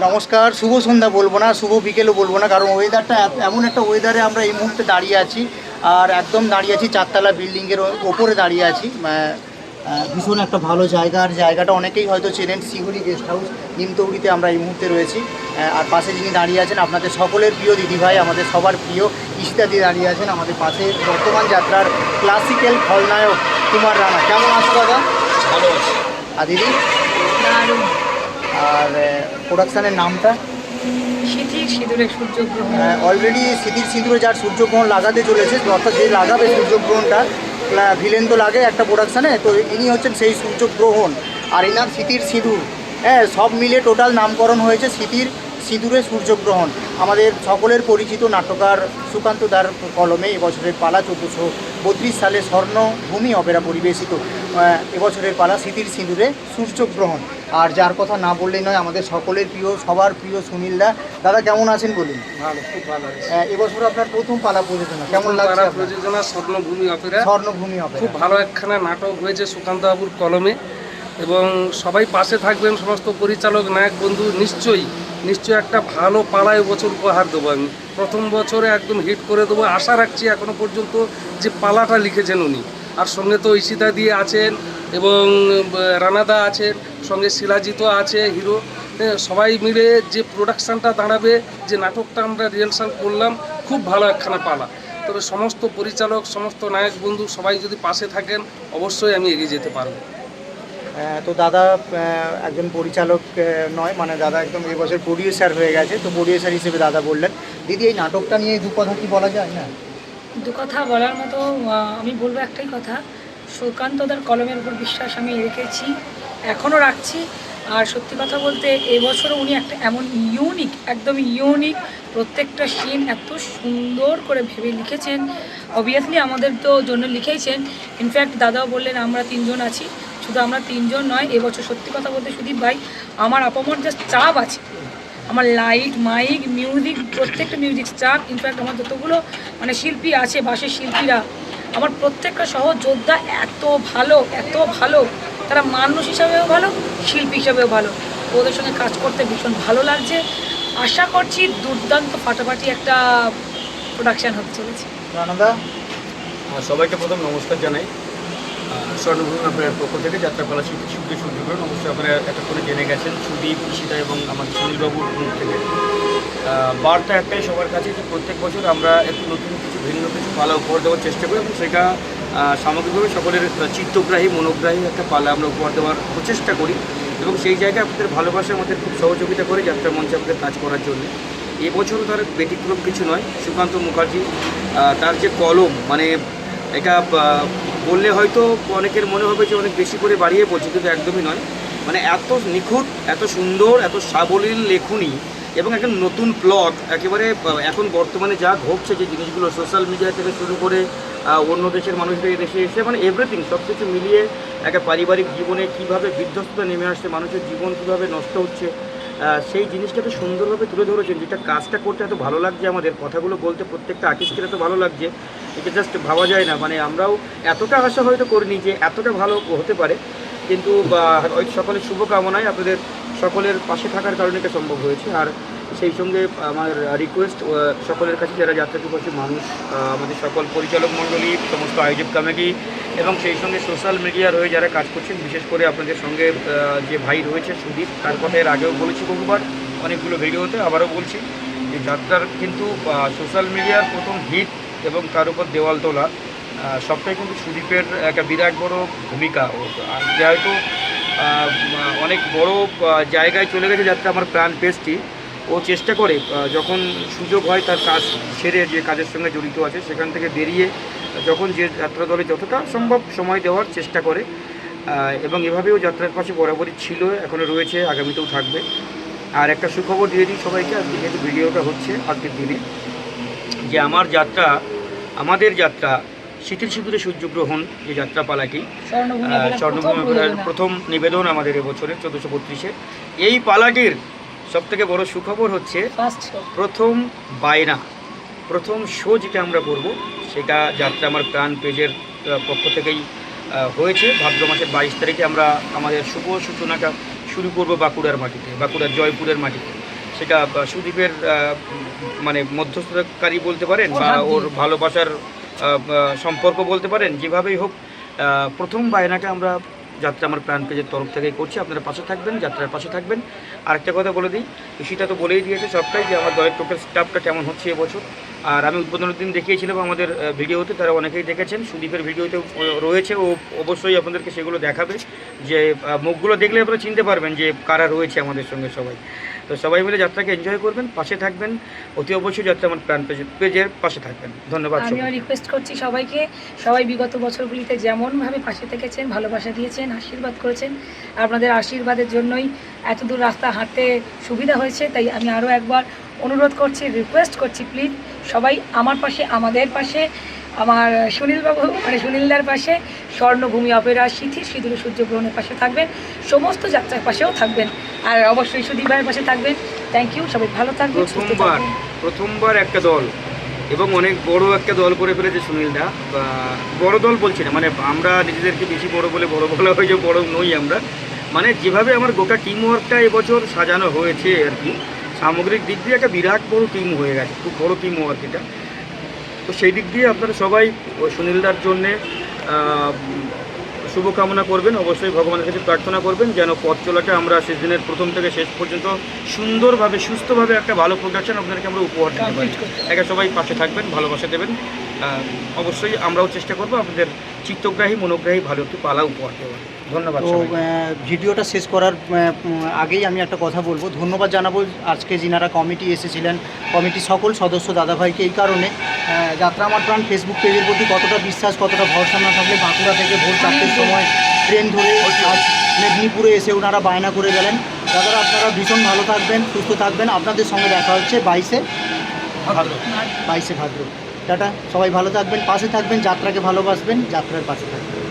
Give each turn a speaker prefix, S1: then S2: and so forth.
S1: নমস্কার শুভ সন্ধ্যা বলব না শুভ বিকেলও বলব না কারণ ওয়েদারটা এত- এমন একটা ওয়েদারে আমরা এই মুহূর্তে দাঁড়িয়ে আছি আর একদম দাঁড়িয়ে আছি চারতলা বিল্ডিংয়ের ওপরে দাঁড়িয়ে আছি। ভীষণ একটা ভালো জায়গা আর জায়গাটা অনেকেই হয়তো চেনেন সিগুড়ি গেস্ট হাউস নিমতৌড়িতে আমরা এই মুহূর্তে রয়েছি। আর পাশে যিনি দাঁড়িয়ে আছেন আপনাদের সকলের প্রিয় দিদিভাই আমাদের সবার প্রিয় ইস্তাদি দাঁড়িয়ে আছেন আমাদের পাশে বর্তমান যাত্রার ক্লাসিক্যাল খলনায়ক কুমার রানা। কেমন আছো দাদা?
S2: ভালো আছে।
S1: আর দিদি?
S3: দারুণ।
S1: আর প্রোডাকশানের নামটা?
S3: সিঁদুরে সূর্যগ্রহণ।
S1: অলরেডি স্মৃতির সিঁদুরে যার সূর্যগ্রহণ লাগাতে চলেছে অর্থাৎ যে লাগাবে সূর্যগ্রহণটা ভিলেন তো লাগে একটা প্রোডাকশানে তো ইনি হচ্ছেন সেই সূর্যগ্রহণ। আর এনার স্মৃতির সিঁদুর হ্যাঁ সব মিলে টোটাল নামকরণ হয়েছে স্মৃতির সিঁদুরে সূর্যগ্রহণ। আমাদের সকলের পরিচিত নাট্যকার সুকান্ত দার কলমে এবছরের পালা চোদ্দোশো বত্রিশ সালে স্বর্ণভূমি অপেরা পরিবেশিত এবছরের পালা স্মৃতির সিঁদুরে সূর্যগ্রহণ। আর যার কথা না বললেই নয় আমাদের সকলের প্রিয় সবার প্রিয় সুনীল দা। দাদা কেমন আছেন বলুন?
S2: ভালো খুব ভালো
S1: এবছর আপনার প্রথম পালা প্রযোজনা কেমন লাগছে
S2: প্রযোজনা স্বর্ণভূমি অপেরা।
S1: স্বর্ণভূমি
S2: খুব ভালো একখানা নাটক হয়েছে সুকান্ত বাবুর কলমে। এবং সবাই পাশে থাকবেন সমস্ত পরিচালক নায়ক বন্ধু নিশ্চয়ই নিশ্চয়ই একটা ভালো পালা বছর উপহার দেবো আমি। প্রথম বছরে একদম হিট করে দেবো। আশা রাখছি এখনও পর্যন্ত যে পালাটা লিখেছেন উনি। আর সঙ্গে তো ঈশিতা দিয়ে আছেন এবং রানাদা আছেন। সঙ্গে শিলাজিত আছে হিরো। হ্যাঁ, সবাই মিলে যে প্রোডাকশানটা দাঁড়াবে যে নাটকটা আমরা রিহার্সাল করলাম খুব ভালো একখানা পালা। তবে সমস্ত পরিচালক সমস্ত নায়ক বন্ধু সবাই যদি পাশে থাকেন অবশ্যই আমি এগিয়ে যেতে পারব।
S1: তো দাদা একজন পরিচালক নয় মানে দাদা একদম এবছর প্রডিউসার হয়ে গেছে তো প্রডিউসার হিসেবে দাদা বললেন। দিদি এই নাটকটা নিয়ে দু কথা কি বলা যায়? না
S3: দু কথা বলার মতো আমি বলব একটাই কথা। সুকান্তদার কলমের উপর বিশ্বাস আমি রেখেছি। এখনও রাখছি। আর সত্যি কথা বলতে এবছরও উনি একটা এমন ইউনিক একদম ইউনিক প্রত্যেকটা সিন এত সুন্দর করে ভেবে লিখেছেন। অবভিয়াসলি আমাদের তো জন্য লিখেইছেন। ইনফ্যাক্ট দাদাও বললেন, আমরা তিনজন আছি। শুধু আমরা তিনজন নয় এবছর সত্যি কথা বলতে সুদীপ ভাই, আমার আপামর জাস্ট চাপ আছে। আমার লাইট মাইক মিউজিক প্রত্যেকটা মিউজিক স্টাফ ইনফ্যাক্ট আমার যতগুলো মানে শিল্পী আছে বাসের শিল্পীরা, আমার প্রত্যেকটা সহ যোদ্ধা এত ভালো এত ভালো। তারা মানুষ হিসাবেও ভালো শিল্পী হিসাবেও ভালো। ওদের সঙ্গে কাজ করতে ভীষণ ভালো লাগছে। আশা করছি দুর্দান্ত ফাটাফাটি একটা প্রোডাকশান হতে চলেছে।
S1: রানাদা?
S4: সবাইকে প্রথম নমস্কার জানাই। স্বর্ণভূমি আপনার পক্ষ থেকে যাত্রাপালা স্মৃতি সুখী সূর্য করেন অবশ্যই আপনারা একটা করে জেনে গেছেন। সুদীপ ঈশিতা এবং আমার সুনীলবাবুর মুখ থেকে। বার্তা একটাই সবার কাছে যে প্রত্যেক বছর আমরা একটু নতুন কিছু ভিন্ন কিছু পালা উপহার দেওয়ার চেষ্টা করি এবং সেটা সামগ্রিকভাবে সকলের চিত্তগ্রাহী, মনোগ্রাহী একটা পালা আমরা উপহার দেওয়ার প্রচেষ্টা করি এবং সেই জায়গায় আপনাদের ভালোবাসা আমাদের খুব সহযোগিতা করে যাত্রা মঞ্চে আমাদের কাজ করার জন্য। এবছরও তার ব্যতিক্রম কিছু নয়, সুকান্ত মুখার্জি তার যে কলম মানে এটা বললে হয়তো অনেকের মনে হবে যে অনেক বেশি করে বাড়িয়ে বলছি, কিন্তু একদমই নয়। মানে এত নিখুঁত, এত সুন্দর, এত সাবলীল লেখনী এবং একটা নতুন প্লট একেবারে এখন বর্তমানে যা ঘটছে, যে জিনিসগুলো সোশ্যাল মিডিয়া থেকে শুরু করে অন্য দেশের মানুষদের এই দেশে এসে মানে এভরিথিং সব কিছু মিলিয়ে একটা পারিবারিক জীবনে কীভাবে বিধ্বস্ততা নেমে আসছে, মানুষের জীবন কীভাবে নষ্ট হচ্ছে সেই জিনিসটাকে সুন্দরভাবে তুলে ধরেছেন, যেটা কাজটা করতে এত ভালো লাগছে আমাদের, কথাগুলো বলতে প্রত্যেকটা আর্টিস্টের এত ভালো লাগছে, এটা জাস্ট ভাবা যায় না মানে আমরাও এতটা আশা হয়তো করিনি যে এতটা ভালো হতে পারে কিন্তু ওই সকলের শুভকামনায় আপনাদের সকলের পাশে থাকার কারণে এটা সম্ভব হয়েছে। আর সেই সঙ্গে আমার রিকোয়েস্ট সকলের কাছে যারা যাত্রাপিপাসী মানুষ আমাদের সকল পরিচালক মণ্ডলী, সমস্ত আয়োজক কমিটি এবং সেই সঙ্গে সোশ্যাল মিডিয়ার হয়ে যারা কাজ করছেন, বিশেষ করে আপনাদের সঙ্গে যে ভাই রয়েছে সুদীপ, তার কথা এর আগেও বলেছি বহুবার, অনেকগুলো ভিডিওতে আবারও বলছি যে যাত্রার কিন্তু সোশ্যাল মিডিয়ার প্রথম হিট এবং তার উপর দেওয়াল তোলা সবটাই কিন্তু সুদীপের একটা বিরাট বড় ভূমিকা। ও, আর যে হয়তো অনেক বড় জায়গায় চলে গেছে যাত্রা আমার প্রাণ পেস্টি ও চেষ্টা করে যখন সুযোগ হয় তার কাজ ছেড়ে যে কাজের সঙ্গে জড়িত আছে, সেখান থেকে বেরিয়ে যখন যে যাত্রা দলে যতটা সম্ভব সময় দেওয়ার চেষ্টা করে এবং এভাবেও যাত্রার পাশে বরাবরই ছিল এখনও রয়েছে, আগামীতেও থাকবে। আর একটা সুখবর দিয়ে দিই সবাইকে, আজকে যেহেতু ভিডিওটা হচ্ছে, আজকের দিনে, যে আমার যাত্রা, আমাদের যাত্রা শীতের সিঁদুরে সূর্যগ্রহণ যে যাত্রাপালাটি
S3: স্বর্ণভূমি
S4: স্বর্ণভূমি
S3: প্রথম
S4: প্রথম নিবেদন আমাদের এবছরের চোদ্দোশো বত্রিশে। এই পালাটির সবথেকে বড় সুখবর হচ্ছে প্রথম বায়না প্রথম শো যেটা আমরা করব সেটা যাত্রা আমার প্রাণ পেজের পক্ষ থেকেই হয়েছে। ভাদ্র মাসের বাইশ তারিখে আমরা আমাদের শুভ সূচনাটা শুরু করব বাঁকুড়ার মাটিতে বাঁকুড়ার জয়পুরের মাটিতে। সেটা সুদীপের মানে মধ্যস্থতাকারী বলতে পারেন বা ওর ভালোবাসার সম্পর্ক বলতে পারেন, যেভাবেই হোক প্রথম বায়নাটা আমরা যাত্রা আমার প্রাণ পেজের তরফ থেকেই করছি। আপনারা পাশে থাকবেন, যাত্রার পাশে থাকবেন। আরেকটা কথা বলে দিই সেটা তো বলেই দিয়েছে সবটাই যে আমার দলের টোটাল স্টাফটা কেমন হচ্ছে এবছর আর আমি উদ্বোধনের দিন দেখিয়েছিলাম আমাদের ভিডিওতে, তারা অনেকেই দেখেছেন। সুদীপের ভিডিওতে রয়েছে, ও অবশ্যই আপনাদেরকে সেগুলো দেখাবে। যে মুখগুলো দেখলে আপনারা চিনতে পারবেন যে কারা রয়েছে আমাদের সঙ্গে সবাই। তো সবাই মিলে যাত্রাকে এনজয় করবেন পাশে থাকবেন অতি অবশ্যই যাত্রা আমার প্রাণ পেজের পেজের পাশে থাকবেন ধন্যবাদ
S3: আমিও। রিকোয়েস্ট করছি সবাইকে সবাই বিগত বছরগুলিতে যেমনভাবে পাশে থেকেছেন ভালোবাসা দিয়েছেন আশীর্বাদ করেছেন আপনাদের আশীর্বাদের জন্যই এত দূর রাস্তা হাঁটতে সুবিধা হয়েছে তাই আমি আরও একবার অনুরোধ করছি রিকোয়েস্ট করছি প্লিজ সবাই আমার পাশে আমাদের পাশে আমার সুনীলবাবু মানে সুনীলদার পাশে স্বর্ণভূমি অপেরা সিথির সিঁদুর সূর্যগ্রহণের পাশে থাকবেন, সমস্ত যাত্রার পাশেও থাকবেন। আর অবশ্যই সুদীপ ভাইয়ের পাশে থাকবেন। থ্যাংক ইউ সবাই ভালো থাকবেন
S4: প্রথমবার প্রথমবার একটা দল, এবং অনেক বড় একটা দল করে ফেলেছে সুনীলদা। বড় দল বলছি না মানে আমরা নিজেদেরকে বেশি বড় বলে বড় বলা হয়েছে বড় নই আমরা। মানে যেভাবে আমার গোটা টিম ওয়ার্কটা এবছর সাজানো হয়েছে আর কি, সামগ্রিক দিক দিয়ে একটা বিরাট বড় টিম হয়ে গেছে, খুব বড় টিম ওয়ার্ক এটা। তো সেই দিক দিয়ে আপনারা সবাই ওই সুনীলদার জন্যে শুভকামনা করবেন। অবশ্যই ভগবানের কাছে প্রার্থনা করবেন যেন পথ চলাটা আমরা শেষ দিনের প্রথম থেকে শেষ পর্যন্ত সুন্দরভাবে সুস্থভাবে একটা ভালো প্রোডাকশন আপনাদেরকে আমরা উপহার দিতে পারি। একে সবাই পাশে থাকবেন ভালোবাসা দেবেন। অবশ্যই আমরাও চেষ্টা করব আপনাদের চিত্তগ্রাহী মনোগ্রাহী ভালো একটু পালা উপহার দেওয়ার। ধন্যবাদ
S1: তো ভিডিওটা শেষ করার আগেই আমি একটা কথা বলব। ধন্যবাদ জানাব আজকে যিনারা কমিটি এসেছিলেন কমিটির সকল সদস্য দাদাভাইকে এই কারণে। যাত্রা আমার প্রাণ ফেসবুক পেজের প্রতি কতটা বিশ্বাস কতটা ভরসা না থাকলে বাঁকুড়া থেকে ভোর চারটের সময় ট্রেন ধরে আজ মেদিনীপুরে এসে ওনারা বায়না করে গেলেন। দাদারা আপনারা ভীষণ ভালো থাকবেন সুস্থ থাকবেন। আপনাদের সঙ্গে দেখা হচ্ছে বাইশে ভাদ্র। বাইশে ভাদ্র। টাটা। সবাই ভালো থাকবেন পাশে থাকবেন যাত্রাকে ভালোবাসবেন যাত্রার পাশে থাকবেন।